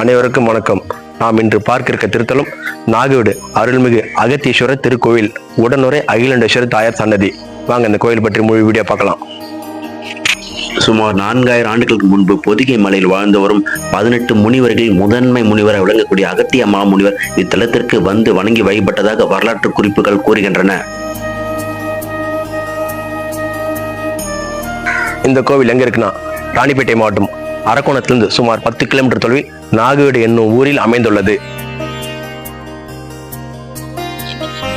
அனைவருக்கும் வணக்கம். நாம் இன்று பார்க்க இருக்க திருத்தலம் நாகவீடு அருள்மிகு அகத்தீஸ்வரர் திருக்கோவில் உடனுரை அகிலண்டேஸ்வரர் தாயார் சன்னதி. வாங்க இந்த கோயில் பற்றி முழு வீடியோ பார்க்கலாம். சுமார் நான்காயிரம் ஆண்டுகளுக்கு முன்பு பொதிகை மலையில் வாழ்ந்து வரும் பதினெட்டு முனிவர்களில் முதன்மை முனிவராக விளங்கக்கூடிய அகத்திய மாமுனிவர் இத்தலத்திற்கு வந்து வணங்கி வழிபட்டதாக வரலாற்று குறிப்புகள் கூறுகின்றன. இந்த கோவில் எங்க இருக்குன்னா ராணிப்பேட்டை மாவட்டம் அரக்கோணத்திலிருந்து சுமார் பத்து கிலோமீட்டர் தொலைவில் நாகவேடு என்னும் ஊரில் அமைந்துள்ளது.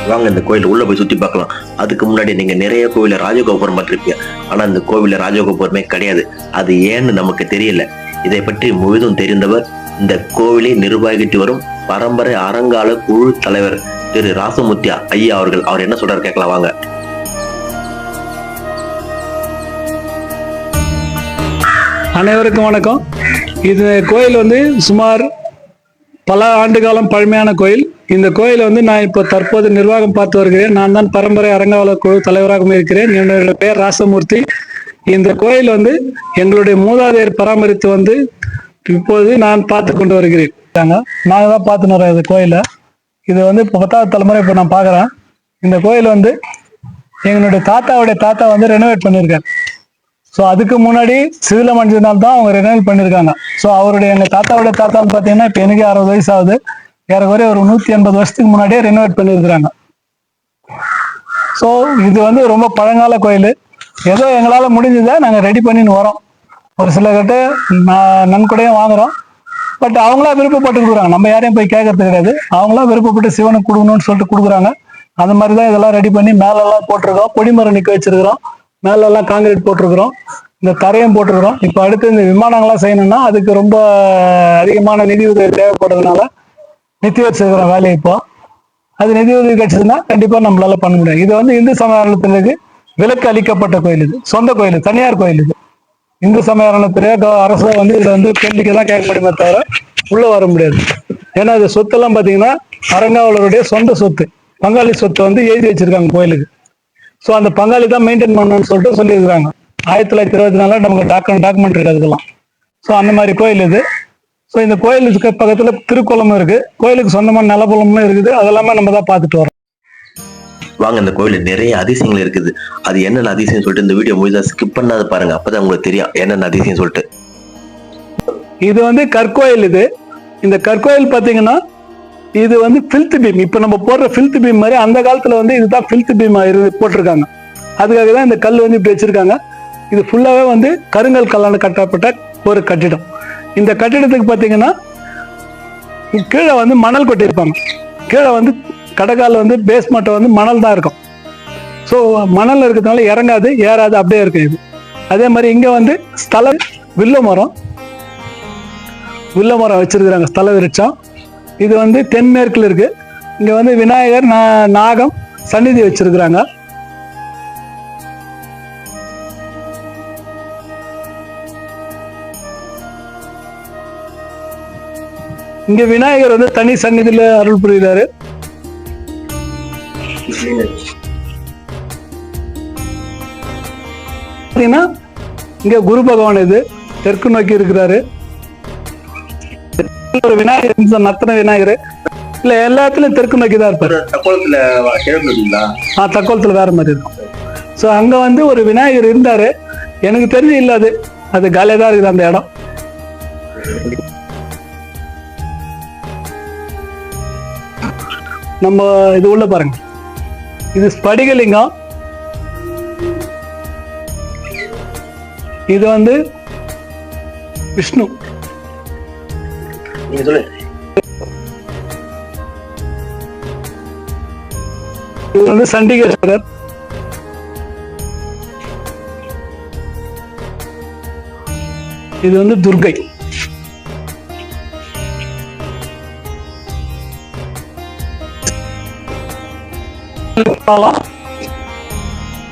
வாங்க இந்த கோயில் உள்ள போய் சுத்தி பார்க்கலாம். அதுக்கு முன்னாடி நீங்க நிறைய கோவில ராஜகோபுரம் பார்த்திருப்பீங்க. ஆனா இந்த கோவில ராஜகோபுரமே கிடையாது. அது ஏன்னு நமக்கு தெரியல. இதை பற்றி முழுதும் தெரிந்தவர் இந்த கோவிலை நிர்வகித்து வரும் பரம்பரை அறங்கால குழு தலைவர் திரு ராசமுத்தியா ஐயா அவர்கள். அவர் என்ன சொல்றாரு கேட்கலாம் வாங்க. அனைவருக்கும் வணக்கம். இது கோயில் வந்து சுமார் பல ஆண்டு காலம் பழமையான கோயில். இந்த கோயில் வந்து நான் இப்போ தற்போது நிர்வாகம் பார்த்து வருகிறேன். நான் தான் பரம்பரை அரங்காவலர் குழு தலைவராகவும் இருக்கிறேன். என்னுடைய பெயர் ராசமூர்த்தி. இந்த கோயில் வந்து எங்களுடைய மூதாதையர் பராமரித்து வந்து இப்போது நான் பார்த்து கொண்டு வருகிறேன். நாங்கள் தான் பார்த்துன்னு வரோம் இந்த கோயிலை. இது வந்து இப்போ பத்தாவது தலைமுறை இப்போ நான் பார்க்குறேன். இந்த கோயில் வந்து எங்களுடைய தாத்தாவுடைய தாத்தா வந்து ரெனோவேட் பண்ணியிருக்காரு. ஸோ அதுக்கு முன்னாடி சிதில மஞ்சள் தான் அவங்க ரெனல் பண்ணியிருக்காங்க. ஸோ அவருடைய எங்கள் தாத்தாவுடைய தாத்தான்னு பார்த்தீங்கன்னா இப்போ எனக்கு அறுபது வயசு ஆகுது ஏறக்குறைய ஒரு நூற்றி எண்பது வருஷத்துக்கு முன்னாடியே ரெனோவேட் பண்ணியிருக்கிறாங்க. ஸோ இது வந்து ரொம்ப பழங்கால கோயில். ஏதோ எங்களால் முடிஞ்சதை நாங்கள் ரெடி பண்ணின்னு வரோம். ஒரு சில கிட்ட நான் நன்கொடையும் வாங்குறோம். பட் அவங்களா விருப்பப்பட்டு கொடுக்குறாங்க. நம்ம யாரையும் போய் கேட்கறது கிடையாது. அவங்களா விருப்பப்பட்டு சிவனுக்கு கொடுக்கணும்னு சொல்லிட்டு கொடுக்குறாங்க. அந்த மாதிரி தான் இதெல்லாம் ரெடி பண்ணி மேலெல்லாம் போட்டிருக்கோம். கொடிமரம் நிற்க வச்சிருக்கிறோம். மேலெல்லாம் காங்கிரீட் போட்டிருக்கிறோம். இந்த தரையும் போட்டிருக்கிறோம். இப்போ அடுத்து இந்த விமானங்கள்லாம் செய்யணும்னா அதுக்கு ரொம்ப அதிகமான நிதி உதவி தேவைப்படுறதுனால நித்தி வச்சிருக்கிறோம் வேலையை இப்போ. அது நிதி உதவி கிடைச்சதுன்னா கண்டிப்பாக நம்மளால பண்ண முடியும். இது வந்து இந்து சமயத்திற்கு விலக்கு அளிக்கப்பட்ட கோயில் இது. சொந்த கோயில் தனியார் கோயில் இது. இந்து சமயத்திலே அரசு வந்து இதுல வந்து கேள்விக்கு தான் கேட்க முடியுமே தவிர உள்ள வர முடியாது. ஏன்னா இது சொத்தெல்லாம் பார்த்தீங்கன்னா அரங்காவலருடைய சொந்த சொத்து. பங்காளி சொத்தை வந்து எழுதி வச்சிருக்காங்க கோயிலுக்கு. ஸோ அந்த பங்காளி தான் மெயின்டைன் பண்ணணும்னு சொல்லிட்டு சொல்லியிருக்காங்க ஆயிரத்தி தொள்ளாயிரத்தி இருபத்தி நாலில் நமக்கு டாக்கு டாக்குமெண்ட் இருக்கு அதுக்கெல்லாம். ஸோ அந்த மாதிரி கோயில் இது. ஸோ இந்த கோயிலுக்கு பக்கத்தில் திருக்குளமும் இருக்கு. கோயிலுக்கு சொந்தமான நிலப்புலமும் இருக்குது. அதெல்லாமே நம்ம தான் பார்த்துட்டு வரோம். வாங்க இந்த கோயில்ல நிறைய அதிசயங்கள் இருக்குது. அது என்னென்ன அதிசயம் சொல்லிட்டு இந்த வீடியோ முழுதா ஸ்கிப் பண்ணாத பாருங்க. அப்பதான் உங்களுக்கு தெரியும் என்னென்ன அதிசயம் சொல்லிட்டு. இது வந்து கற்கோயில் இது. இந்த கற்கோயில் பார்த்தீங்கன்னா இது வந்து ஃபில்த் பீம் இப்போ நம்ம போடுற ஃபில்த் பீம் மாதிரி அந்த காலத்தில் வந்து இதுதான் ஃபில்த் பீம் போட்டிருக்காங்க. அதுக்காக தான் இந்த கல் வந்து இப்படி வச்சிருக்காங்க. இது ஃபுல்லாகவே வந்து கருங்கல் கல்லால் கட்டப்பட்ட ஒரு கட்டிடம். இந்த கட்டிடத்துக்கு பார்த்தீங்கன்னா கீழே வந்து மணல் கொட்டியிருப்பாங்க. கீழே வந்து கடைக்கால வந்து பேஸ்மெண்ட்டை வந்து மணல் தான் இருக்கும். ஸோ மணல் இருக்கிறதுனால இறங்காது ஏறாது அப்படியே இருக்கும் இது. அதே மாதிரி இங்கே வந்து ஸ்தல வில்ல மரம். வில்ல மரம் வச்சிருக்கிறாங்க ஸ்தல விருட்சம். இது வந்து தென்மேற்கில் இருக்கு. இங்க வந்து விநாயகர் நாகம் சந்நிதி வச்சிருக்கிறாங்க. இங்க விநாயகர் வந்து தனி சந்நிதியில அருள் புரிகிறாரு. பார்த்தீங்கன்னா இங்க குரு பகவான் இது தெற்கு நோக்கி இருக்கிறாரு. ஒரு விநாயகர் நத்தன விநாயகர். இல்ல எல்லாத்துலயும் தெற்கு நோக்கி தான் இருப்பாரு. தக்கோலத்துல ஆ தக்கோலத்துல வேற மாதிரி இருக்கும். ஸோ அங்க வந்து ஒரு விநாயகர் இருந்தாரு. எனக்கு தெரிஞ்சு இல்ல அது. அது காலியா தான் இருக்குது அந்த இடம். நம்ம இது உள்ள பாருங்க. இது ஸ்படிகலிங்கம். இது வந்து விஷ்ணு. நீங்க சொல்லுங்க. இது வந்து சண்டிகேஸ்வரர் இது வந்து துர்கை.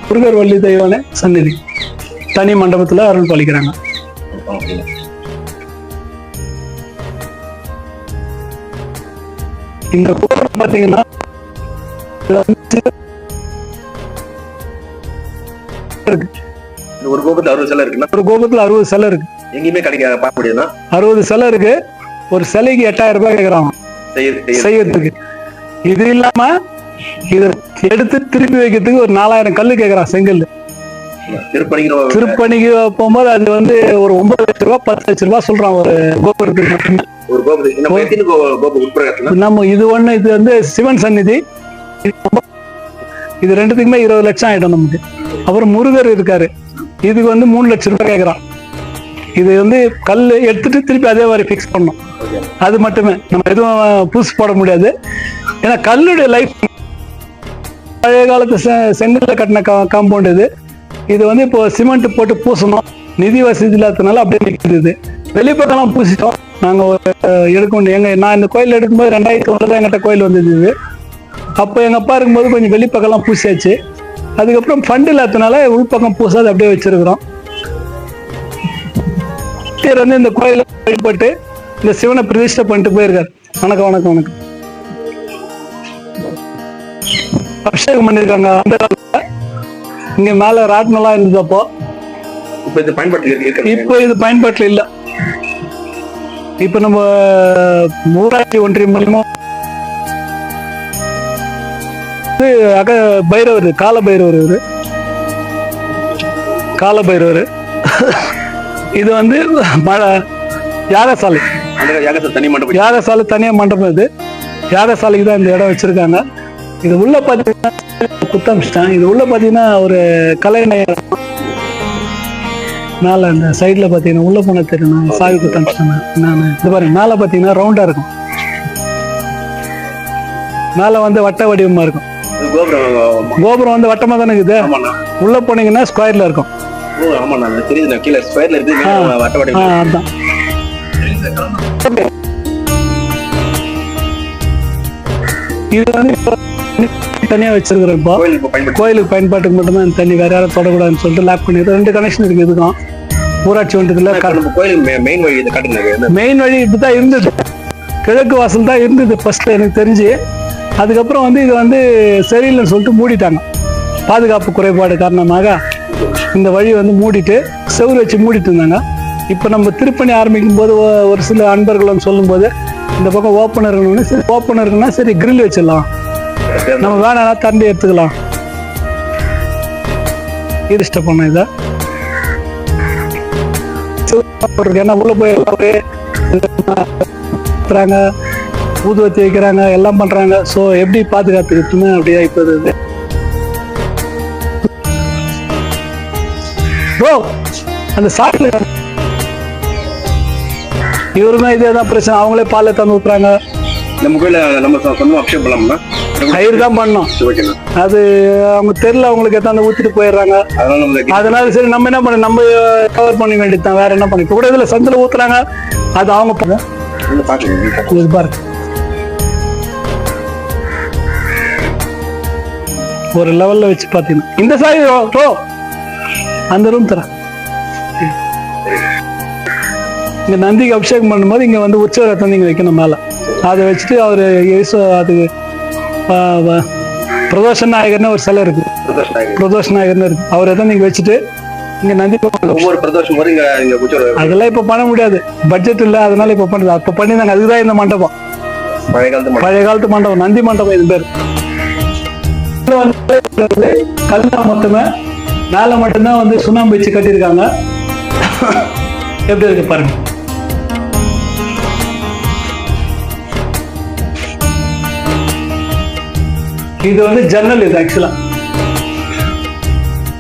முருகர் வள்ளி தெய்வான சந்நிதி. தனி மண்டபத்துல அருள் பாலிக்கிறாங்க. இந்த கோவில் இருக்கு. ஒரு கோபத்துல அறுபது சிலை இருக்குன்னா? ஒரு கோபுரத்துல அறுபது சிலை இருக்கு. எங்கேயுமே கிடைக்க பார்க்க முடியுதுன்னா? அறுபது சிலை இருக்கு. ஒரு சிலைக்கு எட்டாயிரம் ரூபாய் கேட்குறாங்க செய்யறதுக்கு. இது இல்லாம இதை எடுத்து திருப்பி வைக்கிறதுக்கு ஒரு நாலாயிரம் கல்லு கேட்கறான் செங்கல் திருப்பணிக்கு திருப்பணிக்கு போகும்போது அது வந்து ஒரு ஒன்பது லட்ச ரூபாய் பத்து லட்ச ரூபாய் சொல்றான் ஒரு கோபுரத்துக்கு மட்டுமே ஒரு கோபுரம் நம்ம எத்தனை கோ- கோபுரம் உட்பிரகாரத்துல? நம்ம இது ஒண்ணு இது வந்து சிவன் சந்நிதி. இது ரெண்டுத்துக்குமே இருபது லட்சம் ஆயிடும் நமக்கு. அப்புறம் முருகர் இருக்காரு. இதுக்கு வந்து மூணு லட்சம் ரூபாய் கேட்கறான் இது வந்து கல் எடுத்துட்டு திருப்பி அதே மாதிரி ஃபிக்ஸ் பண்ணணும். அது மட்டுமே. நம்ம எதுவும் பூசு போட முடியாது. ஏன்னா கல்லுடைய லைஃப் பழைய காலத்து செங்கல்ல கட்டின காம்பவுண்ட் இது. இது வந்து இப்போ சிமெண்ட் போட்டு பூசணும். நிதி வசதி இல்லாததுனால அப்படியே நிற்குது இது. வெளிப்பக்கம்லாம் பூசிட்டோம். நாங்கள் எடுக்க முடியும் எங்க நான் இந்த கோயில் எடுக்கும்போது ரெண்டாயிரத்தி ஒன்று தான் எங்கிட்ட கோயில் வந்தது இது அப்போ எங்கள் அப்பா இருக்கும்போது கொஞ்சம் வெளிப்பக்கம்லாம் பூசியாச்சு. அதுக்கப்புறம் ஃபண்ட் இல்லாததுனால உள்பக்கம் பூசாது அப்படியே வச்சிருக்கிறோம். பேர் வந்து இந்த கோயில வழிபட்டு இந்த சிவனை பிரதிஷ்டை பண்ணிட்டு போயிருக்காரு. வணக்கம் வணக்கம் வணக்கம். அபிஷேகம் பண்ணியிருக்காங்க அந்த காலத்துல. இங்க மேல ராட்டினம்லாம் இருந்தது அப்போ. இப்ப இது பயன்பாட்டுக்கு இருக்கு இப்போ இது பயன்பாட்டில் இல்ல. இப்போ நம்ம ஊராட்சி ஒன்றியம் மூலியமா இது அக பைரவர் கால பைரவர் இவரு கால பைரவர் இது வந்து யாகசாலை யாகசாலை தனியா மண்டபம் இது. யாகசாலைக்கு தான் இந்த இடம் வச்சிருக்காங்க. இது உள்ள பாத்தீங்கன்னா குத்தமிச்சிட்டான் இது உள்ள பாத்தீங்கன்னா ஒரு கலை நயம் மேல அந்த சைடுல பாத்தீங்கன்னா உள்ள போன தெரியும் சாவி குத்தமிச்சிட்டாங்க நான். இது பாருங்க மேல பாத்தீங்கன்னா ரவுண்டா இருக்கும். மேல வந்து வட்ட வடிவமா இருக்கும். கோபுரம் வந்து வட்டமா தானே இருக்குது? உள்ள போனீங்கன்னா ஸ்கொயர்ல இருக்கும். அதான். இது வந்து இப்போ தனியா வச்சிருக்கிறோம் இப்போ கோயிலுக்கு பயன்பாட்டுக்கு மட்டும்தான் தண்ணி வேற யாரும் தொடக்கூடாதுன்னு சொல்லிட்டு லாக் பண்ணிடுறோம் ரெண்டு கனெக்ஷன் இருக்கு இதுக்கும். ஊராட்சி நம்ம கோயில் மெயின் வழி காட்டுங்க மெயின் வழி இப்படிதான் இருந்தது. கிழக்கு வாசல் தான் இருந்தது ஃபர்ஸ்ட்ல எனக்கு தெரிஞ்சு. அதுக்கப்புறம் வந்து இது வந்து சரியில்லைன்னு சொல்லிட்டு மூடிட்டாங்க. பாதுகாப்பு குறைபாடு காரணமாக இந்த வழி வந்து மூடிட்டு செவுரு வச்சு மூடிட்டு இருந்தாங்க. இப்போ நம்ம திருப்பணி ஆரம்பிக்கும் போது ஒரு சில அன்பர்கள் வந்து சொல்லும்போது இந்த பக்கம் இருக்கணும்னு சரி இருக்குன்னா சரி கிரில் வச்சிடலாம். நம்ம வேணாம்னா தண்டி எடுத்துக்கலாம். இது இஷ்டம் பண்ண இதை. ஏன்னா உள்ள போய் எல்லாம் ஊதுவத்தி வைக்கிறாங்க எல்லாம் பண்றாங்க. ஸோ எப்படி பாதுகாத்துக்கிட்டுன்னு அப்படியே இப்போ இது. ப்ரோ அந்த சாட்டில் இவருமே இதே தான் பிரச்சனை. அவங்களே பாலை தந்து ஊத்துறாங்க. நம்ம கோயில நம்ம சொ- சொந்தமா அபிஷேகம் பண்ணலாம்னா கயிறு தான் பண்ணோம் ஓகேண்ணா அது அவங்க தெரியல அவங்களுக்கு எத்தாந்து ஊத்திட்டு போயிடுறாங்க. அதனால நம்ம அதனால சரி நம்ம என்ன பண்ண நம்ம கவர் பண்ண வேண்டியது தான் வேற என்ன பண்ணி இப்போ கூட இதுல சந்தில ஊத்துறாங்க. அது அவங்க பண்ண இது பாருங்க ஒரு லெவல்ல வச்சு பாத்தீங்கன்னா. இந்த சாய் ரோ அந்த ரூம் தரேன். இங்க நந்திக்கு அபிஷேகம் பண்ணும்போது இங்க வந்து உற்சவ ரத்தம் இங்க வைக்கணும் மேல. அதை வச்சுட்டு அவரு இயேசு அது பிரதோஷ நாயகர்னு ஒரு சிலை இருக்கு. பிரதோஷ நாயகர்னு இருக்கு. அவர் எதாவது நீங்க வச்சுட்டு இங்க நந்தி ஒவ்வொரு பிரதோஷம் உச்சவர் அதெல்லாம் இப்ப பண்ண முடியாது. பட்ஜெட் இல்ல அதனால இப்ப பண்ணுது அப்ப பண்ணிருந்தாங்க அதுதான் இந்த மண்டபம். பழைய காலத்து மண்டபம். பழைய காலத்து மண்டபம். நந்தி மண்டபம் இது பேர். கல்லா மொத்தமே மேல மட்டும்தான் வந்து சுண்ணாம்பு வச்சு கட்டியிருக்காங்க. எப்படி இருக்கு பாருங்க. இது வந்து ஜன்னல் இது ஆக்சுவலா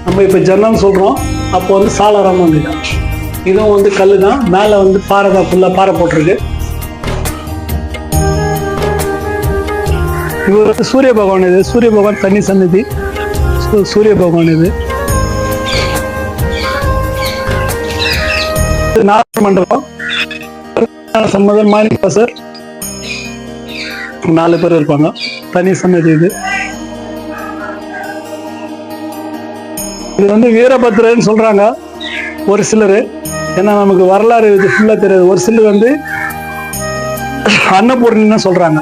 நம்ம இப்ப ஜன்னல் சொல்றோம். அப்போ வந்து சாளரம் இதுவும் வந்து கல் தான் மேல வந்து பாறை தான் ஃபுல்லா பாறை போட்டிருக்கு. இவர் வந்து சூரிய பகவான் இது. சூரிய பகவான் தண்ணி சன்னதி சூரிய பகவான் இது. நாகர் மண்டபம். சம்மதம் மாணிக்காசர் நாலு பேர் இருப்பாங்க. தனி சன்னதி இது. இது வந்து வீரபத்ரன்னு சொல்றாங்க. ஒரு சிலர். ஏன்னா நமக்கு வரலாறு இது ஃபுல்லாக தெரியாது. ஒரு சிலர் வந்து அன்னபூர்ணின்னு சொல்றாங்க.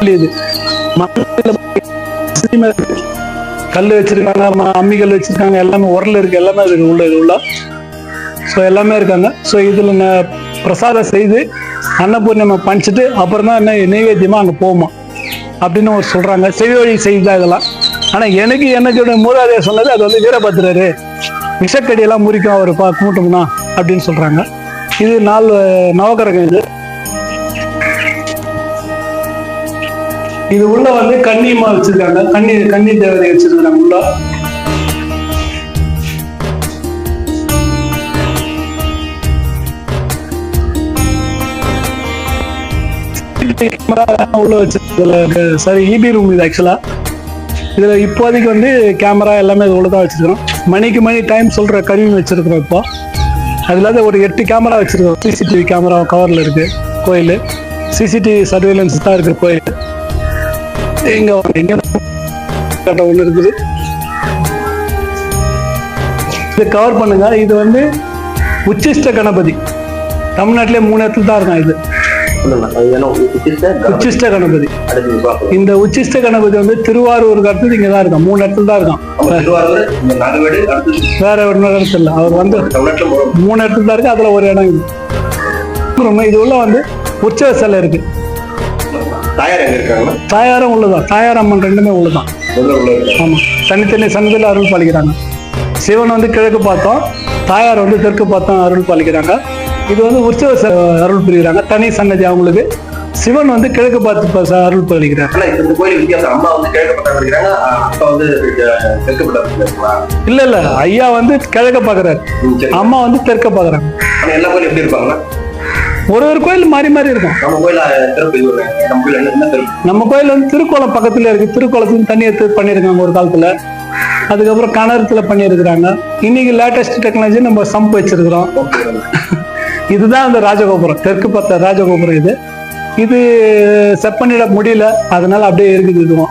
இது. கல் வச்சிருக்காங்க ம- அம்மிக்கல் வச்சிருக்காங்க எல்லாமே உரல் இருக்கு எல்லாமே இருக்கு உள்ள இது உள்ள. ஸோ எல்லாமே இருக்காங்க. ஸோ இதில் ந- பிரசாதம் செய்து அன்னபூர்ணிமை பணிச்சிட்டு அப்புறம் தான் என்ன நைவேத்தியமாக அங்கே போமா அப்படின்னு ஒரு சொல்கிறாங்க செவி வழி செய்தா இதெல்லாம். ஆனால் எனக்கு எனக்கு மூதாதையர் சொன்னது அது வந்து வீரபத்திரரு விஷக்கடியெல்லாம் முறிக்கும் அவர் பா கும்பிட்டோம்னா அப்படின்னு சொல்கிறாங்க இது நாலு நவகரகம் இது. இது உள்ள வந்து கன்னியம்மா வச்சிருக்காங்க. கண்ணி கன்னி தேவதை வச்சிருக்காங்க உள்ள. கேமரா இபி ரூம் இது ஆக்சுவலா இதுல இப்போதைக்கு வந்து கேமரா எல்லாமே இது உள்ள தான் வச்சிருக்கிறோம். மணிக்கு மணி டைம் சொல்ற கருவி வச்சிருக்கிறோம் இப்போ. அதுல இல்லாத ஒரு எட்டு கேமரா வச்சிருக்கோம். சிசிடிவி கேமரா கவர்ல இருக்கு கோயில். சிசிடிவி சர்வேலன்ஸ் தான் இருக்கு கோயில். எங்க எங்க ஒண்ணு இருக்குது. இது கவர் பண்ணுங்க. இது வந்து உச்சிஷ்ட கணபதி. தமிழ்நாட்டிலே மூணு இடத்துல தான் இருக்கும் இது. உச்சிஷ்ட கணபதி. இந்த உச்சிஷ்ட கணபதி வந்து திருவாரூருக்கு அடுத்தது இங்க தான் இருக்கும் மூணு இடத்துல தான் அடுத்து வேற ஒரு இடத்துல இல்லை. அவர் வந்து மூணு இடத்துல தான் இருக்கு. அதுல ஒரு இடம் அப்புறமா இது உள்ள வந்து உற்சவ சிலை இருக்கு. தாயாரம் உள்ளதான். தாயார் அம்மன் ரெண்டுமே உள்ளதான் ஆமா. தனித்தனி சன்னதியில் அருள் பாலிக்கிறாங்க. சிவன் வந்து கிழக்கு பார்த்தோம். தாயார் வந்து தெற்கு பார்த்தோம். அருள் பாலிக்கிறாங்க. இது வந்து உற்சவ அருள் புரிகிறாங்க. தனி சன்னதி அவங்களுக்கு. சிவன் வந்து கிழக்கு பார்த்து அருள் பாலிக்கிறார். இந்த கோயில் வித்தியாசம் அம்மா வந்து இருக்கிறாங்க. அப்பா வந்து தெற்கப்பட்ட இருக்காங்களா இல்ல இல்ல. ஐயா வந்து கிழக்க பாக்குறாரு அம்மா வந்து தெற்க பாக்குறாங்க எல்லா கோயிலும் எப்படி இருப்பாங்கன்னா ஒரு ஒரு கோயில் மாறி மாறி இருக்கும். நம்ம கோயில. நம்ம கோயில வந்து திருக்கோலம் பக்கத்துல இருக்கு. திருக்கோலத்துல தண்ணி எடுத்து பண்ணியிருக்காங்க ஒரு காலத்துல. அதுக்கப்புறம் கிணறுல பண்ணியிருக்கிறாங்க. இன்னைக்கு லேட்டஸ்ட் டெக்னாலஜி நம்ம சம்ப் வச்சிருக்கிறோம். இதுதான் அந்த ராஜகோபுரம். தெற்கு பார்த்த ராஜகோபுரம் இது. இது செப்பனிட முடியல. அதனால அப்படியே இருக்குது இதுவும்.